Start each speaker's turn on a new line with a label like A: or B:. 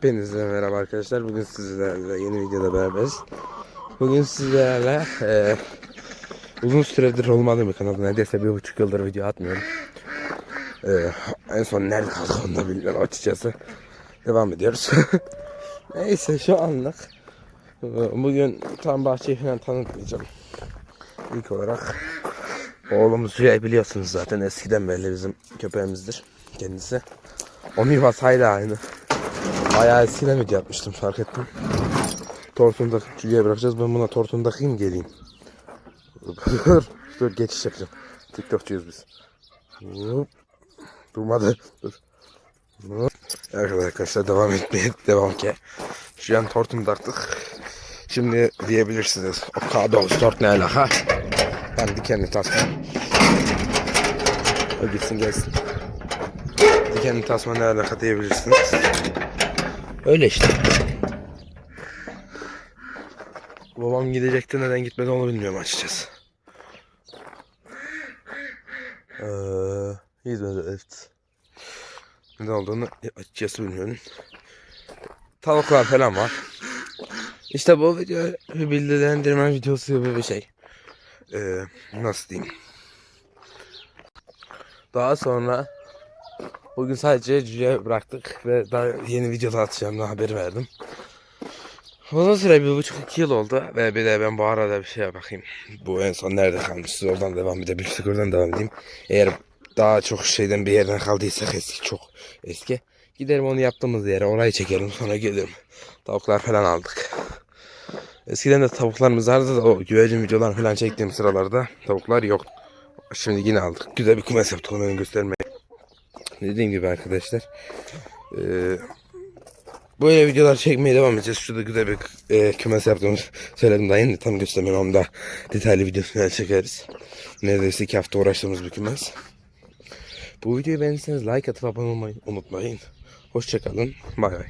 A: Hepinize merhaba arkadaşlar. Bugün sizlerle yeni videoda beraberiz. Bugün sizlerle eee, uzun süredir olmadı bir kanalda neredeyse bir buçuk yıldır video atmıyorum. Eee, en son nerede kaldık onu da bilmiyorum açıkçası. Devam ediyoruz. Neyse şu anlık eee, bugün tam bahçeyi falan tanıtmayacağım. İlk olarak oğlumuz Jüey biliyorsunuz zaten eskiden beri bizim köpeğimizdir kendisi. Onun yuvası hala aynı. Bayağı video yapmıştım fark ettim. Tortunu da Julia'ya bırakacağız. Ben buna tortunu takayım geleyim. Dur, geçiş yapacağım. TikTokçuyuz biz. Hop. Durmadı. Dur. Hop. Evet arkadaşlar devam etmeye devam ki. Şu an tortunu taktık. Şimdi diyebilirsiniz. O kadar tort ne alaka? Ben dikenli tasma. O gitsin gelsin. Dikenli tasma ne alaka diyebilirsiniz. Öyle işte. Babam gidecekti neden gitmedi onu bilmiyorum açıkçası. Ee, gitmedi evet. Neden olduğunu açıkçası bilmiyorum. Tavuklar falan var. İşte bu video bir bilgilendirme videosu gibi bir şey. Ee, nasıl diyeyim? Daha sonra Bugün sadece Julia'ya bıraktık ve daha yeni videoda atacağım daha haber verdim. Uzun süre bir buçuk iki yıl oldu ve bir de ben bu arada bir şeye bakayım. Bu en son nerede kalmışız oradan devam edebilirsek oradan devam edeyim. Eğer daha çok şeyden bir yerden kaldıysak eski çok eski. Giderim onu yaptığımız yere orayı çekelim sonra gelirim. Tavuklar falan aldık. Eskiden de tavuklarımız vardı da o güvercin videolar falan çektiğim sıralarda tavuklar yok. Şimdi yine aldık. Güzel bir kumes yaptık onu göstermeye. Dediğim gibi arkadaşlar. eee, böyle videolar çekmeye devam edeceğiz. Şurada güzel bir eee kümes yaptığımı söyledim daha yeni tam göstermiyorum. Onu da detaylı videosunu çekeriz. Neredeyse iki hafta uğraştığımız bir kümes. Bu videoyu beğendiyseniz like atıp abone olmayı unutmayın. Hoşçakalın. Bay bay.